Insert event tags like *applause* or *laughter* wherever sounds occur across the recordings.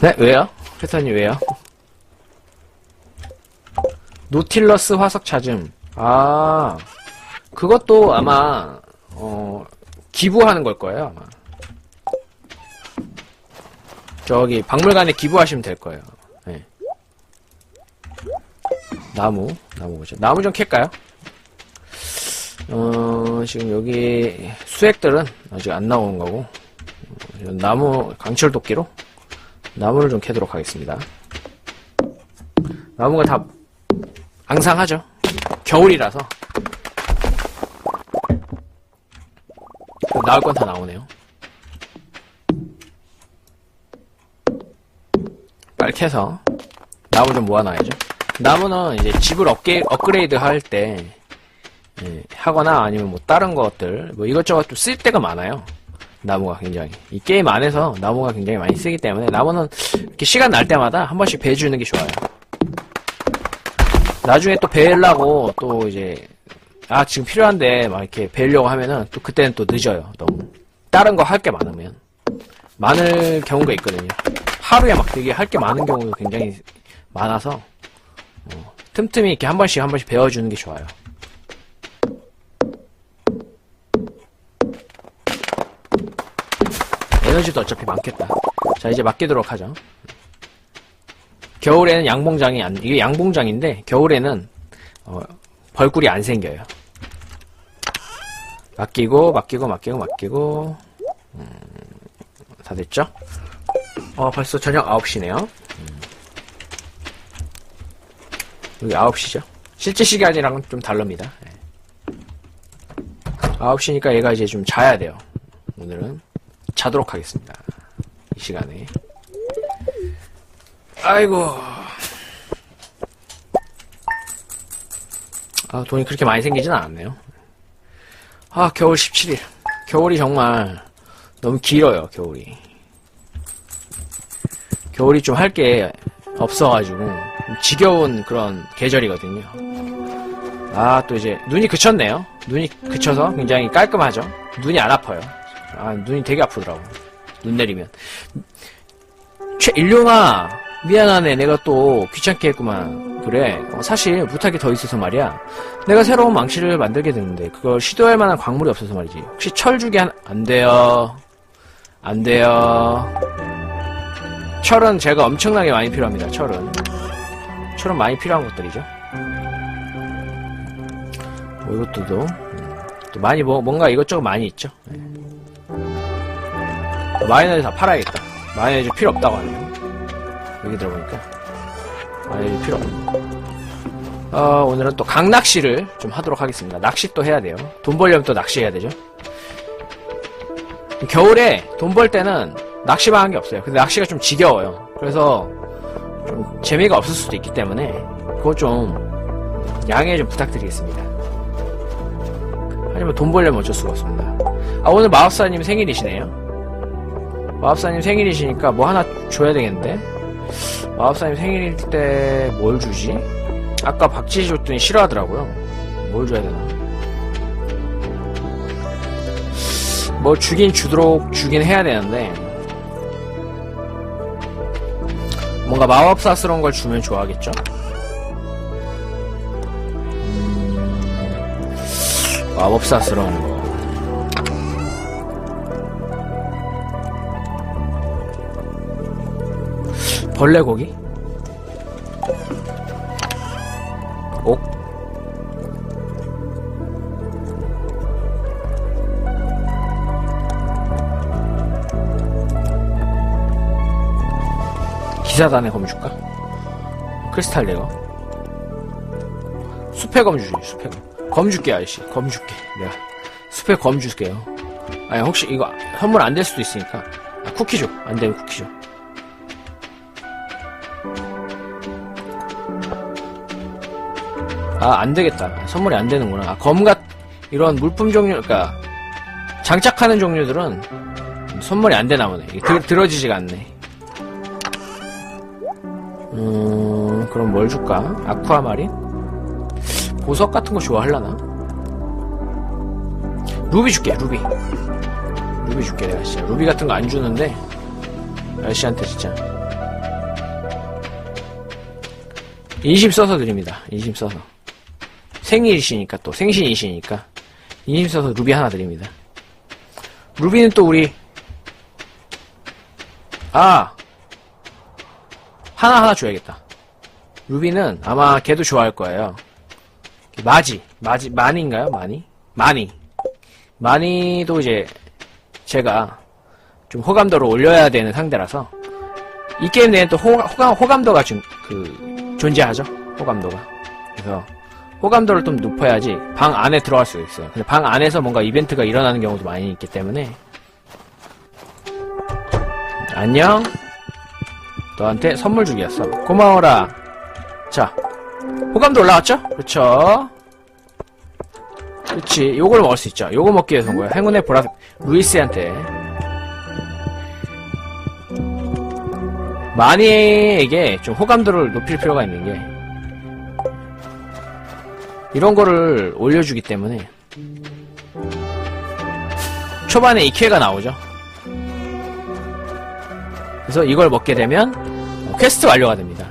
네, 왜요? 패턴이 왜요? 노틸러스 화석 찾음. 아, 그것도 아마, 어, 기부하는 걸 거예요, 아마. 저기, 박물관에 기부하시면 될 거예요. 네. 나무, 나무 보죠. 나무 좀 캘까요? 어, 지금 여기 수액들은 아직 안 나오는 거고, 어, 나무, 강철 도끼로 나무를 좀 캐도록 하겠습니다. 나무가 다 앙상하죠. 겨울이라서. 나올 건 다 나오네요. 빨리 캐서 나무 좀 모아놔야죠. 나무는 이제 집을 업게, 업그레이드 할 때, 예, 하거나 아니면 뭐 다른 것들, 뭐 이것저것 좀 쓸 때가 많아요. 나무가 굉장히. 이 게임 안에서 나무가 굉장히 많이 쓰기 때문에 나무는 이렇게 시간 날 때마다 한 번씩 베주는 게 좋아요. 나중에 또 베려고 또 이제 아 지금 필요한데 막 이렇게 베려고 하면은 또 그때는 또 늦어요. 너무 다른 거 할 게 많으면 많을 경우가 있거든요. 하루에 막 되게 할 게 많은 경우도 굉장히 많아서 어, 틈틈이 이렇게 한 번씩 한 번씩 배워주는 게 좋아요. 에너지도 어차피 많겠다. 자, 이제 맡기도록 하죠. 겨울에는 양봉장이 안, 이게 양봉장인데, 겨울에는, 어, 벌꿀이 안 생겨요. 맡기고, 맡기고, 맡기고, 맡기고, 음, 다 됐죠? 어, 벌써 저녁 9시네요. 음. 여기 9시죠? 실제 시간이랑은 좀 다릅니다. 네. 9시니까 얘가 이제 좀 자야 돼요. 오늘은. 자도록 하겠습니다. 이 시간에. 아이고. 아, 돈이 그렇게 많이 생기진 않았네요. 아, 겨울 17일. 겨울이 정말 너무 길어요, 겨울이. 겨울이 좀 할 게 없어가지고, 좀 지겨운 그런 계절이거든요. 아, 또 이제, 눈이 그쳤네요. 눈이 그쳐서 굉장히 깔끔하죠? 눈이 안 아파요. 아, 눈이 되게 아프더라고. 눈 내리면. 최, 일룡아, 미안하네. 내가 또 귀찮게 했구만. 그래. 어, 사실 부탁이 더 있어서 말이야. 내가 새로운 망치를 만들게 되는데, 그걸 시도할 만한 광물이 없어서 말이지. 혹시 철 주게 한, 안 돼요. 안 돼요. 철은 제가 엄청나게 많이 필요합니다, 철은. 철은 많이 필요한 것들이죠. 뭐 이것도 또, 또 많이 뭐, 뭔가 이것저것 많이 있죠. 네. 마요네즈 다 팔아야겠다. 마요네즈 필요 없다고 하네요. 여기 들어보니까. 마요네즈 필요 없네. 어, 오늘은 또 강낚시를 좀 하도록 하겠습니다. 낚시 또 해야 돼요. 돈 벌려면 또 낚시해야 되죠. 겨울에 돈 벌 때는 낚시만 한 게 없어요. 근데 낚시가 좀 지겨워요. 그래서 좀 재미가 없을 수도 있기 때문에 그거 좀 양해 좀 부탁드리겠습니다. 하지만 돈 벌려면 어쩔 수가 없습니다. 아, 오늘 마법사님 생일이시네요. 마법사님 생일이시니까 뭐 하나 줘야 되겠는데? 마법사님 생일일 때 뭘 주지? 아까 박쥐 줬더니 싫어하더라고요. 뭘 줘야 되나? 뭐 주긴 주도록 주긴 해야 되는데 뭔가 마법사스러운 걸 주면 좋아하겠죠? 음, 마법사스러운 거. 벌레 고기? 옥? 기사단의 검 줄까? 크리스탈 레거? 숲의 검 주지, 숲의 검. 검 줄게, 아저씨. 검 줄게. 내가. 숲의 검 줄게요. 아니, 혹시 이거 선물 안 될 수도 있으니까. 아, 쿠키 줘. 안 되면 쿠키 줘. 아, 안 되겠다. 선물이 안 되는구나. 아, 검같, 이런 물품 종류, 그니까, 장착하는 종류들은 선물이 안 되나 보네. 들, 들어지지가 않네. 음, 그럼 뭘 줄까? 아쿠아마린? 보석 같은 거 좋아하려나? 루비 줄게, 루비. 루비 줄게, 내가 진짜. 루비 같은 거 안 주는데, 날씨한테 진짜. 인심 써서 드립니다. 인심 써서. 생일이시니까 또, 생신이시니까. 인심 써서 루비 하나 드립니다. 루비는 또 우리, 아! 하나 하나 줘야겠다. 루비는 아마 걔도 좋아할 거예요. 마지, 마지, 마니인가요? 마니? 마니. 마니도 이제 제가 좀 호감도를 올려야 되는 상대라서 이 게임 내에 또 호, 호감, 호감도가 좀, 그, 존재하죠? 호감도가. 그래서 호감도를 좀 높여야지 방 안에 들어갈 수 있어요. 근데 방 안에서 뭔가 이벤트가 일어나는 경우도 많이 있기 때문에 안녕. 너한테 선물 주기였어. 고마워라. 자, 호감도 올라왔죠? 그렇죠. 그렇지. 요걸 먹을 수 있죠. 요거 먹기 위해서 온 거야. 행운의 보라 루이스한테 마니에게 좀 호감도를 높일 필요가 있는 게 이런 거를 올려주기 때문에 초반에 이케가 나오죠. 그래서 이걸 먹게 되면 퀘스트 완료가 됩니다.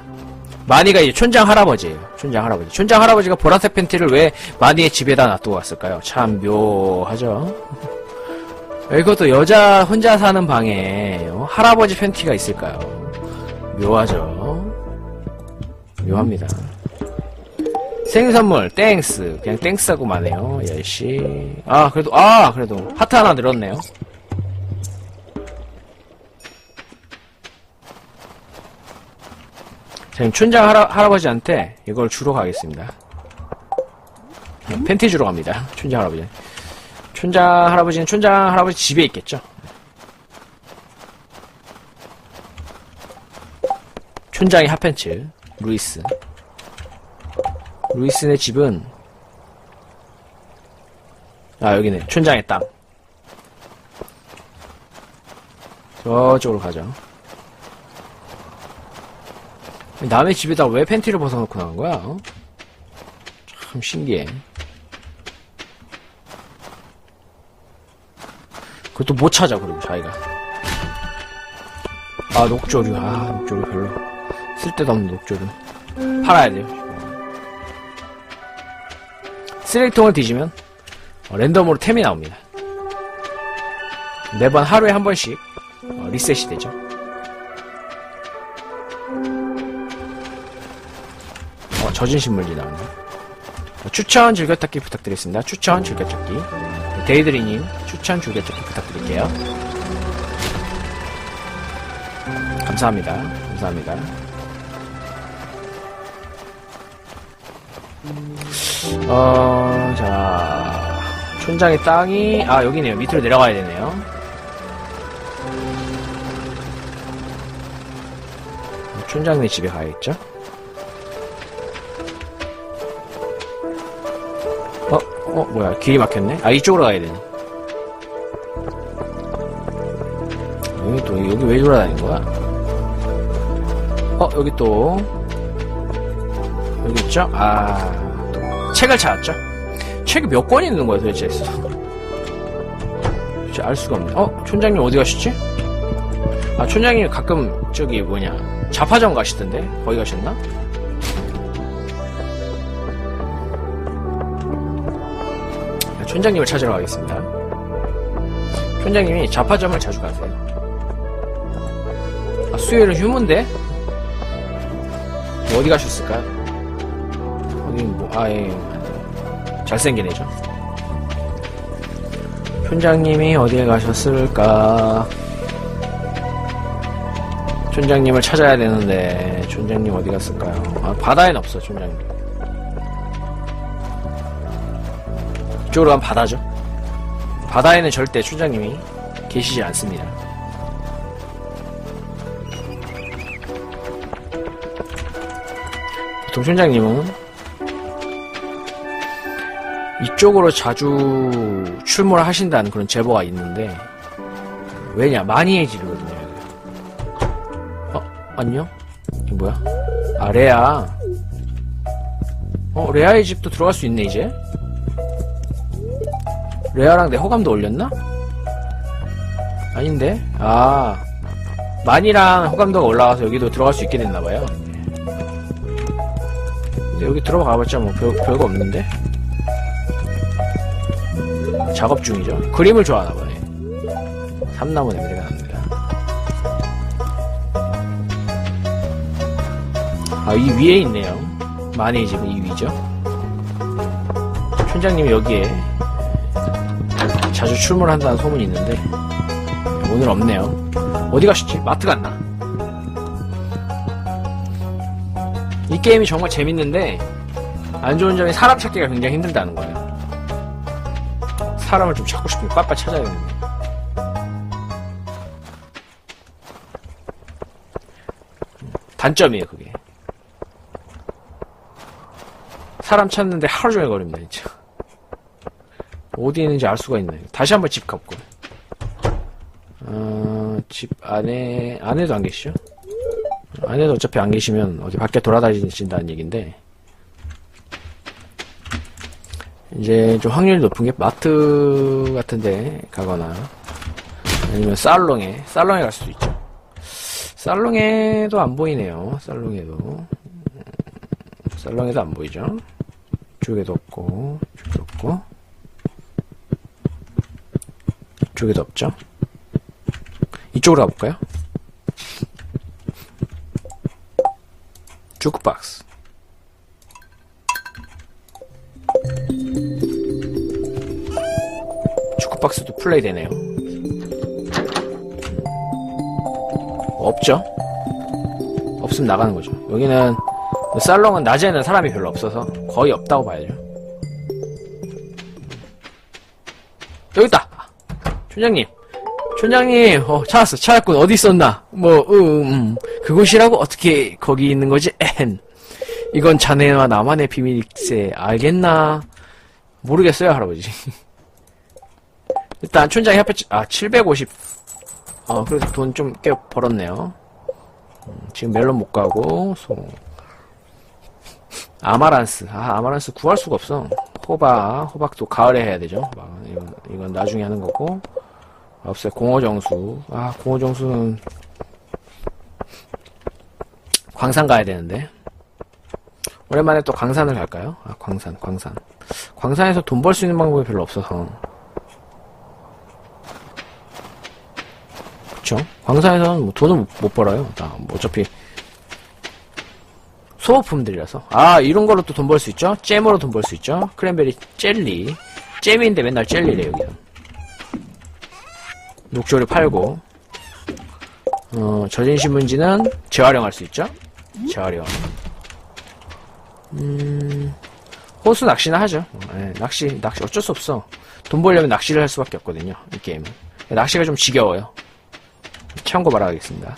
마니가 이제 촌장 할아버지예요. 촌장 할아버지. 촌장 할아버지가 보라색 팬티를 왜 마니의 집에다 놔두고 왔을까요? 참 묘하죠. *laughs* 이것도 여자 혼자 사는 방에 어, 할아버지 팬티가 있을까요? 묘하죠. 묘합니다. 생선물 땡스 그냥 땡스하고만 해요. 10시 아 그래도 아 그래도 하트 하나 늘었네요. 지금 촌장 할아, 할아버지한테 이걸 주러 가겠습니다. 팬티 주러 갑니다. 촌장 할아버지. 촌장 할아버지는 촌장 할아버지 집에 있겠죠. 촌장의 핫팬츠 루이스. 루이스네 집은 아 여기네 촌장의 땅. 저쪽으로 가죠. 남의 집에다 왜 팬티를 벗어놓고 나간 거야? 어? 참 신기해. 그것도 못 찾아, 그리고 자기가. 아, 녹조류. 아, 녹조류 별로. 쓸데도 없는 녹조류. 팔아야 돼요. 쓰레기통을 뒤지면 어, 랜덤으로 템이 나옵니다. 매번 하루에 한 번씩 어, 리셋이 되죠. 어, 젖은 신문지 나왔네. 어, 추천 즐겨찾기 부탁드리겠습니다. 추천 즐겨찾기. 네, 데이드리님 추천 즐겨찾기 부탁드릴게요. 감사합니다. 감사합니다. 어, 자, 촌장의 땅이, 아, 여기네요. 밑으로 내려가야 되네요. 촌장네 집에 가야겠죠? 어, 어, 뭐야. 길이 막혔네? 아, 이쪽으로 가야 되네. 여기 또, 여기 왜 돌아다닌 거야? 어, 여기 또, 여기 있죠? 아, 또, 책을 찾았죠? 책이 몇 권이 있는 거야, 도대체? 도대체 알 수가 없네. 어, 촌장님 어디 가셨지? 아, 촌장님 가끔, 저기, 뭐냐, 자파점 가시던데? 거기 가셨나? 촌장님을 찾으러 가겠습니다. 촌장님이 자파점을 자주 가세요. 아, 수요일은 휴무인데? 뭐 어디 가셨을까요? 여기 뭐, 아, 예. 잘생긴 애죠. 촌장님이 어디에 가셨을까? 촌장님을 찾아야 되는데, 촌장님 어디 갔을까요? 아, 바다에는 없어, 촌장님. 이쪽으로 가면 바다죠. 바다에는 절대 촌장님이 계시지 않습니다. 보통 촌장님은 이쪽으로 자주 출몰 하신다는 그런 제보가 있는데 왜냐 집이거든요. 여기가. 어 안녕? 이게 뭐야? 아 레아. 어 레아의 집도 들어갈 수 있네 이제. 레아랑 내 호감도 올렸나? 아닌데? 아 마니랑 호감도가 올라가서 여기도 들어갈 수 있게 됐나봐요. 근데 여기 들어가봤자 뭐 별, 별거 없는데? 작업 중이죠. 그림을 좋아하나 보네. 삼나무 냄새가 납니다. 아, 이 위에 있네요. 마네이 집은 이 위죠. 촌장님이 여기에 자주 출몰한다는 소문이 있는데 오늘 없네요. 어디 가셨지? 마트 갔나? 이 게임이 정말 재밌는데 안 좋은 점이 사람 찾기가 굉장히 힘들다는 거예요. 사람을 좀 찾고 싶으면 빡빡 찾아야 되는데. 단점이에요, 그게. 사람 찾는데 하루 종일 걸립니다, 진짜. 어디 있는지 알 수가 있나요? 다시 한번 집 가볼까요? 어, 집 안에, 안에도 안 계시죠? 안에도 어차피 안 계시면 어디 밖에 돌아다니신다는 얘기인데, 이제 좀 확률이 높은 게 마트 같은데 가거나, 아니면 살롱에, 살롱에 갈 수도 있죠. 살롱에도 안 보이네요. 살롱에도. 음, 살롱에도 안 보이죠. 이쪽에도 없고, 이쪽에도 없고, 이쪽에도 없죠. 이쪽으로 가볼까요? *laughs* 주크박스. 주크박스도 플레이 되네요. 없죠? 없으면 나가는 거죠. 여기는 살롱은 낮에는 사람이 별로 없어서 거의 없다고 봐야죠. 여기 있다. 촌장님. 촌장님, 어, 찾았어. 찾았군. 어디 있었나? 뭐, 음, 음. 그곳이라고 어떻게 거기 있는 거지? 에헴. 이건 자네와 나만의 비밀일세. 알겠나? 모르겠어요, 할아버지. *laughs* 일단 촌장이 합해, 아, 750. 어, 그래도 돈좀 꽤 벌었네요. 음, 지금 멜론 못 가고, 소. 아마란스. 아, 아마란스 구할 수가 없어. 호박. 호박도 가을에 해야 되죠. 이건, 이건 나중에 하는 거고. 없어요. 공어정수. 아, 공어정수는 광산 가야 되는데. 오랜만에 또 광산을 갈까요? 아, 광산, 광산. 광산에서 돈 벌 수 있는 방법이 별로 없어서. 그쵸? 광산에서는 뭐 돈을 못, 못 벌어요. 다, 뭐 어차피. 소모품들이라서. 아, 이런 걸로 또 돈 벌 수 있죠? 잼으로 돈 벌 수 있죠? 크랜베리 젤리. 잼인데 맨날 젤리래, 여기서. 녹조를 팔고 어, 젖은 신문지는 재활용할 수 있죠? 재활용 음, 호수 낚시나 하죠 예, 낚시 낚시 어쩔 수 없어 돈 벌려면 낚시를 할 수밖에 없거든요 이 게임은 낚시가 좀 지겨워요 참고 말하겠습니다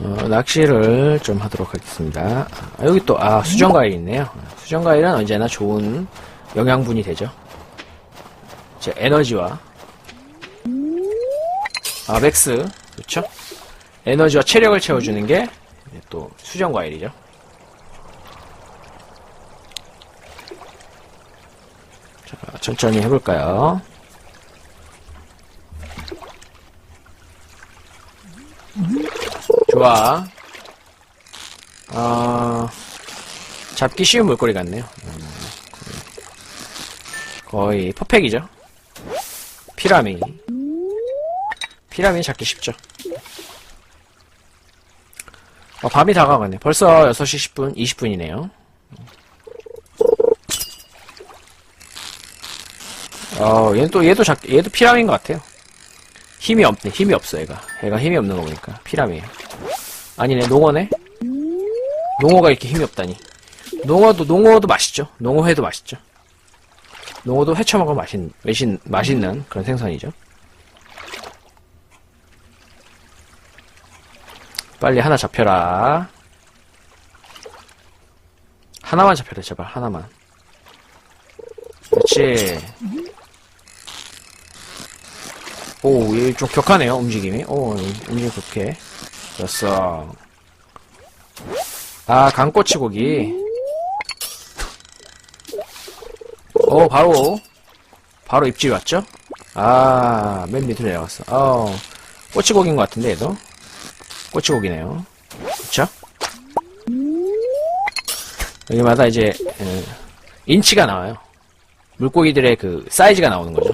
어, 낚시를 좀 하도록 하겠습니다. 아, 여기 또, 아, 수정과일 있네요. 수정과일은 언제나 좋은 영양분이 되죠. 제 에너지와, 아, 맥스. 그렇죠 에너지와 체력을 채워주는 게, 또, 수정과일이죠. 자, 천천히 해볼까요? 좋아. 어, 잡기 쉬운 물고기 같네요. 음, 거의 퍼펙이죠. 피라미. 피라미 잡기 쉽죠. 어, 밤이 다가가네. 벌써 6시 10분, 20분이네요. 어, 얘는 또, 얘도 잡, 얘도 피라미인 것 같아요. 힘이 없네. 힘이 없어, 얘가. 얘가 힘이 없는 거 보니까. 피라미에요. 아니네, 농어네? 농어가 이렇게 힘이 없다니. 농어도, 농어도 맛있죠? 농어회도 맛있죠? 농어도 회쳐먹으면 맛있, 맛있, 맛있는 그런 생선이죠. 빨리 하나 잡혀라. 하나만 잡혀라, 제발, 하나만. 그렇지. 오, 얘 좀 격하네요, 움직임이. 오, 움직임 격해. 됐어. 아, 강꼬치 고기. 오, 바로, 바로 입질 왔죠? 아, 맨 밑으로 내려갔어. 어, 꼬치고기인 것 같은데, 얘도. 꼬치고기네요. 그쵸? 여기마다 이제, 에, 인치가 나와요. 물고기들의 그, 사이즈가 나오는 거죠.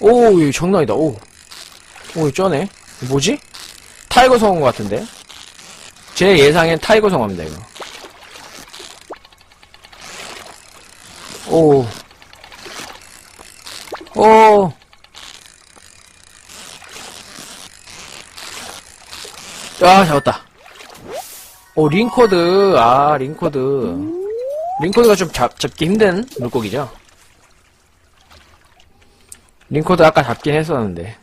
오, 이거 장난 이다, 오. 오, 쩌네. 뭐지? 타이거 성어인 것 같은데? 제 예상엔 타이거 성어입니다, 이거. 오. 오. 아, 잡았다. 오, 링코드. 아, 링코드. 링코드가 좀 잡, 잡기 힘든 물고기죠? 링코드 아까 잡긴 했었는데.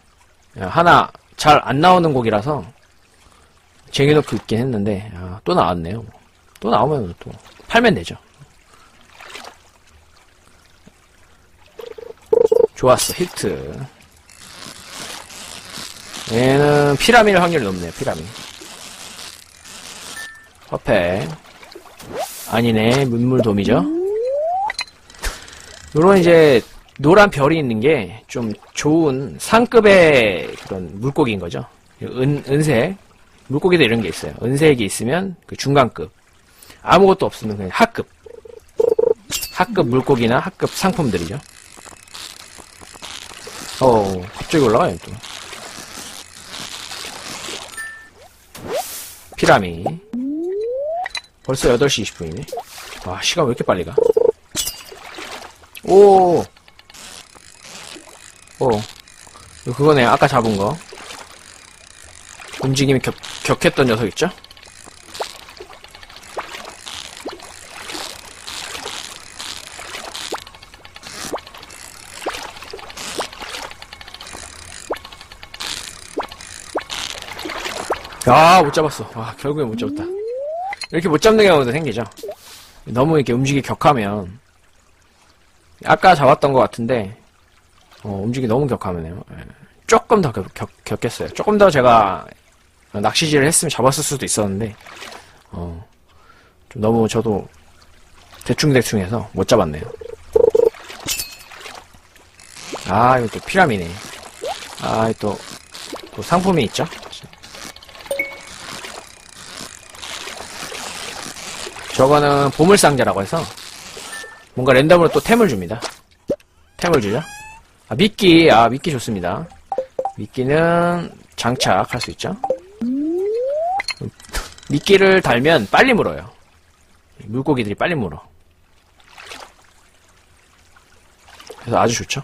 야, 하나 잘 안 나오는 곡이라서 쟁여놓고 있긴 했는데, 아, 또 나왔네요. 또 나오면 또 팔면 되죠. 좋았어, 히트. 얘는 피라미드 확률이 높네요, 피라미. 퍼펙. 아니네, 문물돔이죠. 요런 이제, 노란 별이 있는 게 좀 좋은 상급의 그런 물고기인 거죠. 은, 은색. 물고기도 이런 게 있어요. 은색이 있으면 그 중간급. 아무것도 없으면 그냥 하급. 하급 물고기나 하급 상품들이죠. 어, 갑자기 올라가요, 또. 피라미. 벌써 8시 20분이네. 와, 시간 왜 이렇게 빨리 가? 오! 오. 그거네, 아까 잡은 거. 움직임이 격, 격했던 녀석 있죠? 아, 못 잡았어. 와, 결국에 못 잡았다. 이렇게 못 잡는 경우도 생기죠. 너무 이렇게 움직이 격하면, 아까 잡았던 것 같은데, 어, 움직이 너무 격하면요. 예. 조금 더 격, 격, 격했어요. 조금 더 제가 낚시질을 했으면 잡았을 수도 있었는데, 어, 좀 너무 저도 대충대충 해서 못 잡았네요. 아, 이거 또 피라미네. 아, 또, 또 상품이 있죠? 저거는 보물상자라고 해서 뭔가 랜덤으로 또 템을 줍니다. 템을 주죠. 아, 미끼, 아, 미끼 좋습니다. 미끼는 장착할 수 있죠. 미끼를 달면 빨리 물어요. 물고기들이 빨리 물어. 그래서 아주 좋죠.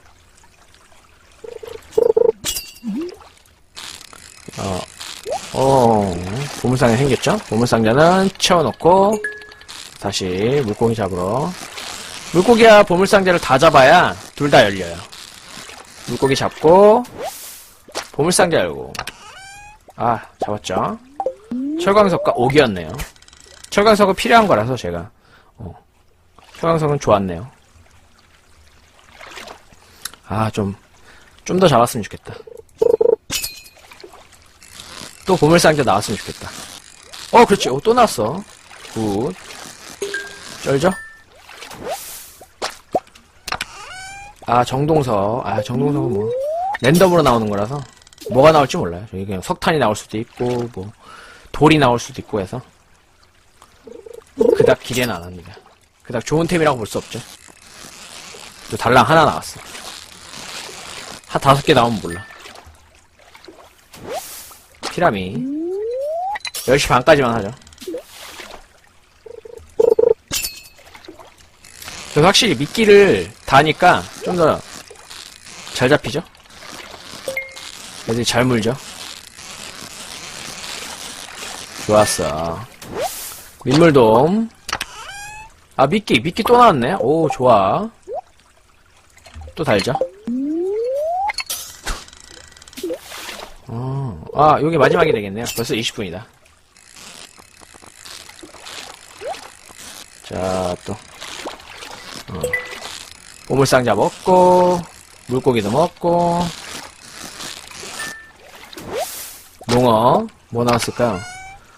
어, 어, 보물상자 생겼죠? 보물상자는 채워놓고, 다시 물고기 잡으러. 물고기와 보물상자를 다 잡아야 둘 다 열려요. 물고기 잡고, 보물상자 열고. 아, 잡았죠? 철광석과 옥이었네요. 철광석은 필요한 거라서 제가, 어, 철광석은 좋았네요. 아, 좀, 좀 더 잡았으면 좋겠다. 또 보물상자 나왔으면 좋겠다. 어, 그렇지. 어, 또 나왔어. 굿. 쩔죠? 아, 정동석. 아, 정동석은 뭐, 랜덤으로 나오는 거라서, 뭐가 나올지 몰라요. 저기 그냥 석탄이 나올 수도 있고, 뭐, 돌이 나올 수도 있고 해서, 그닥 기대는 안 합니다. 그닥 좋은 템이라고 볼 수 없죠. 또 달랑 하나 나왔어. 한 다섯 개 나오면 몰라. 피라미. 10시 반까지만 하죠. 그래서 확실히 미끼를 다니까 좀 더 잘 잡히죠? 애들이 잘 물죠? 좋았어. 민물돔. 아, 미끼. 미끼 또 나왔네. 오, 좋아. 또 달죠? 어, 아, 요게 마지막이 되겠네요. 벌써 20분이다. 보물상자 먹고, 물고기도 먹고, 농어, 뭐 나왔을까요?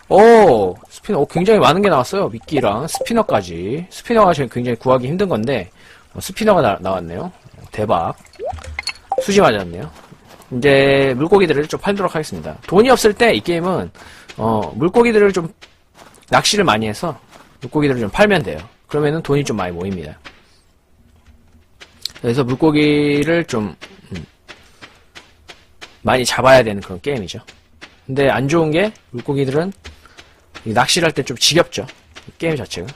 오, 스피너, 오, 굉장히 많은 게 나왔어요. 미끼랑 스피너까지. 스피너가 지금 굉장히 구하기 힘든 건데, 어, 스피너가 나, 나왔네요. 대박. 수지 맞았네요. 이제 물고기들을 좀 팔도록 하겠습니다. 돈이 없을 때 이 게임은 어, 물고기들을 좀 낚시를 많이 해서 물고기들을 좀 팔면 돼요. 그러면은 돈이 좀 많이 모입니다. 그래서 물고기를 좀 음, 많이 잡아야 되는 그런 게임이죠. 근데 안 좋은 게 물고기들은 이 낚시를 할 때 좀 지겹죠. 이 게임 자체가.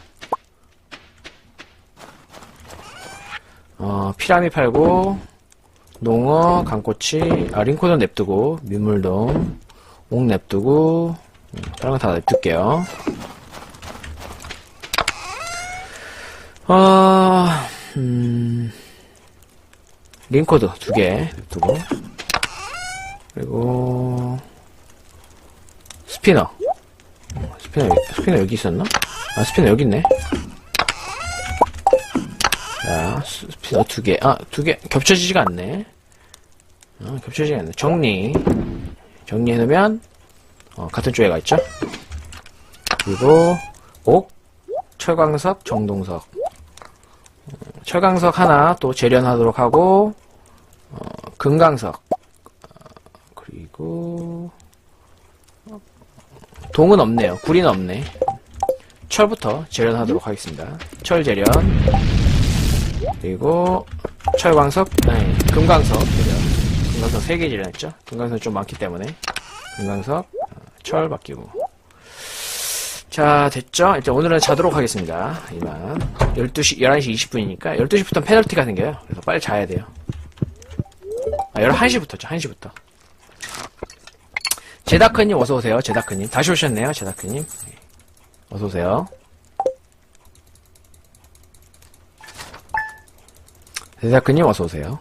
어, 피라미 팔고 농어, 강꼬치, 아 링코도 냅두고 민물돔, 옥 냅두고 음, 다른 거 다 냅둘게요. 아, 음, 링코드 두개 냅두고 그리고 스피너 어, 스피너 스피너 여기 있었나? 아 스피너 여기 있네. 자 스- 스피너 두 개, 아 두 개 겹쳐지지가 않네. 어, 겹쳐지지 않네. 정리 정리해 놓으면 어, 같은 쪽에 가 있죠. 그리고 옥, 철광석, 정동석. 어, 철광석 하나 또 재련하도록 하고 어, 금강석 어, 그리고 어, 동은 없네요. 구리는 없네. 철부터 재련하도록 하겠습니다. 철 재련 그리고 철광석 아니 금강석 재련 금강석 3개 재련했죠. 금강석 좀 많기 때문에 금강석 어, 철 바뀌고 자, 됐죠? 일단 오늘은 자도록 하겠습니다. 이만. 12시, 11시 20분이니까 12시부터 페널티가 생겨요. 그래서 빨리 자야 돼요. 아, 11시부터죠. 1시부터. 제다크님 어서오세요. 제다크님. 다시 오셨네요. 제다크님. 네. 어서오세요. 제다크님 어서오세요.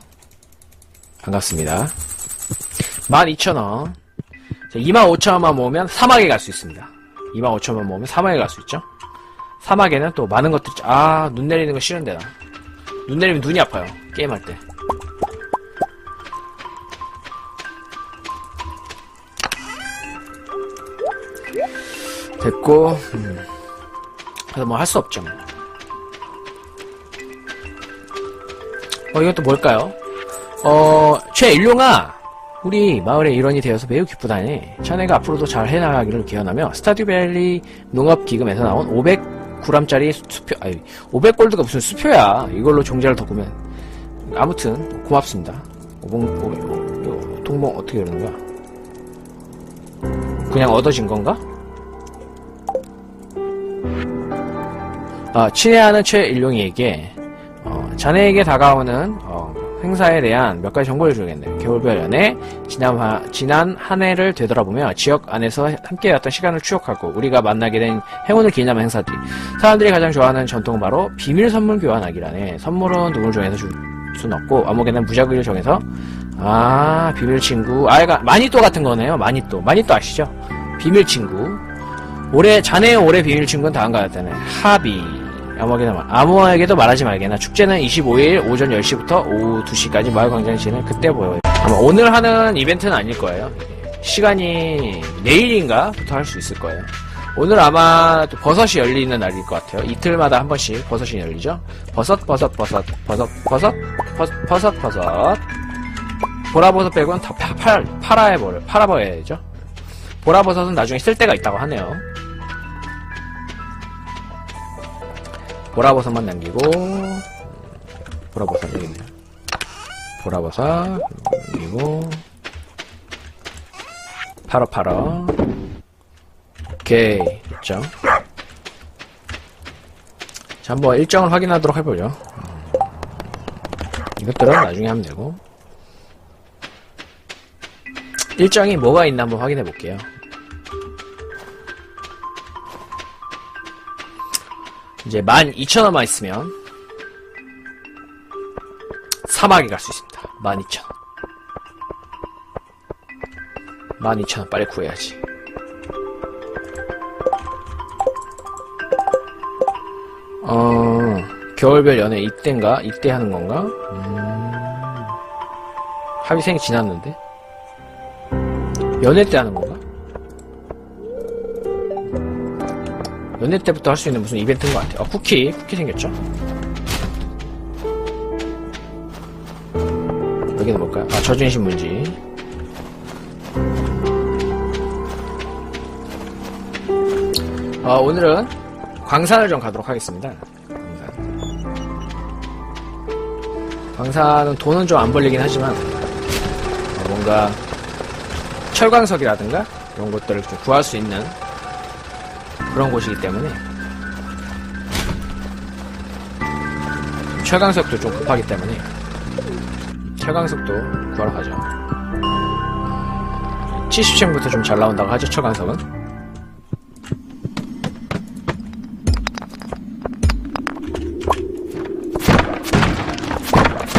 반갑습니다. 12,000원. 25,000원만 모으면 사막에 갈 수 있습니다. 25,000원 모으면 사막에 갈 수 있죠. 사막에는 또 많은 것들이. 아, 눈 내리는 거 싫은데 나. 눈 내리면 눈이 아파요. 게임할 때. 됐고, 음. 그래서 뭐 할 수 없죠. 뭐. 어, 또 뭘까요? 어, 최일용아! 우리 마을의 일원이 되어서 매우 기쁘다네. 자네가 앞으로도 잘 해나가기를 기원하며 스타듀밸리 농업기금에서 나온 500g짜리 수표, 아니 500골드가 무슨 수표야. 이걸로 종자를 덮으면 아무튼 고맙습니다. 오봉, 오, 오, 동봉 어떻게 이러는 거야? 그냥 얻어진 건가? 아, 친애하는 최일용이에게 어, 자네에게 다가오는 어, 행사에 대한 몇 가지 정보를 주겠네요. 겨울별 연애, 지난, 하, 지난 한 해를 되돌아보며 지역 안에서 함께했던 시간을 추억하고 우리가 만나게 된 행운을 기념하는 행사들. 사람들이 가장 좋아하는 전통은 바로 비밀 선물 교환하기라네. 선물은 누굴 정해서 줄 수는 없고 아무개나 무작위를 정해서 아 비밀 친구 아이가 마니또 같은 거네요. 마니또 마니또 아시죠? 비밀 친구. 올해 자네의 올해 비밀 친구는 다음과 같다네. 하비. 아무에게나 말- 아무에게도 말하지 말게나 축제는 25일 오전 10시부터 오후 2시까지 마을광장에 지는 그때 보여요. 아마 오늘 하는 이벤트는 아닐 거예요. 시간이 내일인가부터 할 수 있을 거예요. 오늘 아마 또 버섯이 열리는 날일 것 같아요. 이틀마다 한 번씩 버섯이 열리죠. 버섯, 버섯, 버섯, 버섯, 버섯, 버섯, 버섯, 버섯. 보라버섯 빼고는 다 파, 팔, 팔아버려, 팔아버려야죠. 보라버섯은 나중에 쓸 때가 있다고 하네요. 보라버섯만 남기고 보라버섯 여기 있네요. 보라버섯 그리고 팔어 팔어 오케이 됐죠. 자 한번 일정을 확인하도록 해보죠. 음, 이것들은 나중에 하면 되고 일정이 뭐가 있나 한번 확인해 볼게요. 이제 12,000원만 있으면 사막에 갈 수 있습니다. 12,000원. 12,000원 빨리 구해야지. 어, 겨울별 연애 이때인가? 이때 하는 건가? 음, 합의생이 지났는데? 연애 때 하는 건가? 연애 때부터 할 수 있는 무슨 이벤트인 것 같아요. 아, 쿠키. 쿠키 생겼죠? 여기는 뭘까요? 아, 저주인신 문지. 아, 어, 오늘은 광산을 좀 가도록 하겠습니다. 광산. 광산은 돈은 좀 안 벌리긴 하지만, 어, 뭔가, 철광석이라든가, 이런 것들을 좀 구할 수 있는 그런 곳이기 때문에, 철광석도 좀 급하기 때문에, 철광석도 구하러 가죠. 70층부터 좀 잘 나온다고 하죠, 철광석은.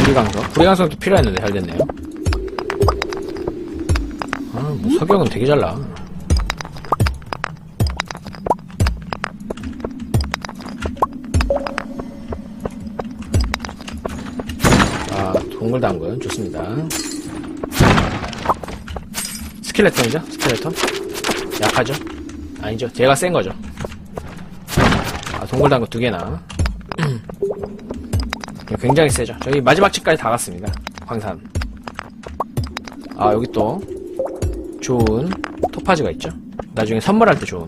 구리강석. 구리강석도 필요했는데 잘 됐네요. 아, 뭐 석영은 되게 잘 나. 동물 당근 좋습니다. 스켈레톤이죠? 스켈레톤? 약하죠? 아니죠. 제가 센 거죠. 아, 동굴 당근 두 개나. 굉장히 세죠. 저희 마지막 집까지 다 갔습니다. 광산. 아, 여기 또 좋은 토파즈가 있죠. 나중에 선물할 때 좋은.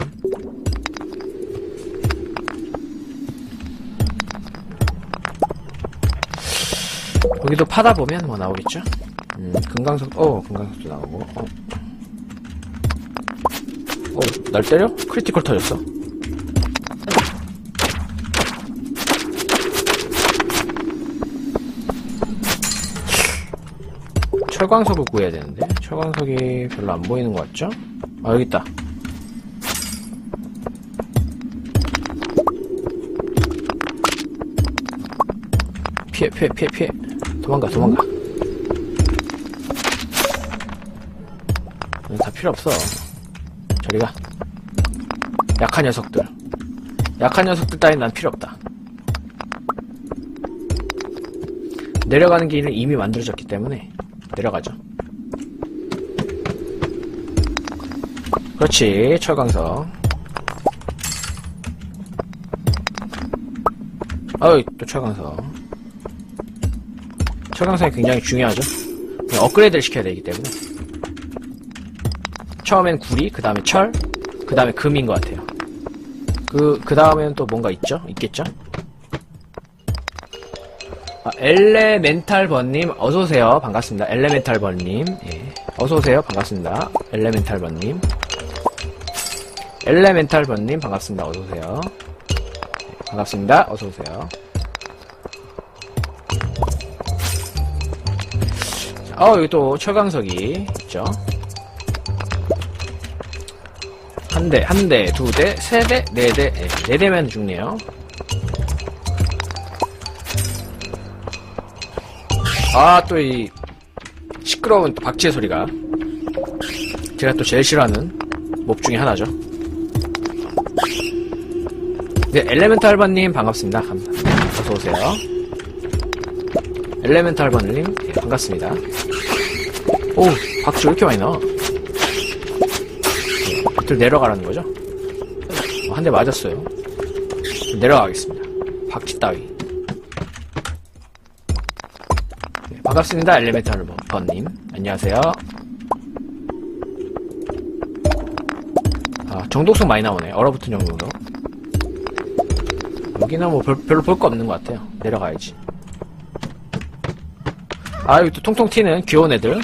여기도 파다 보면 뭐 나오겠죠. 음, 금강석, 어, 금강석도 나오고. 어. 어, 날 때려? 크리티컬 터졌어. 철광석을 구해야 되는데 철광석이 별로 안 보이는 것 같죠? 아 여기 있다. 피해 피해 피해 피해 도망가 도망가. 다 필요 없어. 저리가. 약한 녀석들. 약한 녀석들 따윈 난 필요 없다. 내려가는 길은 이미 만들어졌기 때문에 내려가죠. 그렇지, 철광석. 어이, 또 철광석. 철광석이 굉장히 중요하죠. 그냥 업그레이드를 시켜야 되기 때문에. 처음엔 구리, 그 다음에 철, 그 다음에 금인 것 같아요. 그, 그 다음에는 또 뭔가 있죠? 있겠죠? 아, 엘레멘탈 번님 어서 오세요. 반갑습니다. 엘레멘탈 번님. 예. 어서 오세요. 반갑습니다. 엘레멘탈 번님. 엘레멘탈 번님 반갑습니다. 어서 오세요. 예, 반갑습니다. 어서 오세요. 어, 여기 또 철강석이 있죠. 한 대, 한 대, 두 대, 세 대, 네 대, 예, 네 대면 죽네요. 아, 또 이, 시끄러운 또 박쥐의 소리가. 제가 또 제일 싫어하는 몹 중에 하나죠. 네, 엘레멘탈 번님 반갑습니다. 감사합니다. 어서오세요. 엘레멘탈 번님, 예, 반갑습니다. 오, 박쥐 왜 이렇게 많이 나와? 밑으로 내려가라는 거죠? 어, 한대 맞았어요. 내려가겠습니다. 박쥐 따위. 네, 반갑습니다. 엘리베이터 번님. 안녕하세요. 아, 정독성 많이 나오네. 얼어붙은 정도로. 여기는 뭐 별, 별로 볼 거 없는 것 같아요. 내려가야지. 아, 여기 또 통통 튀는 귀여운 애들.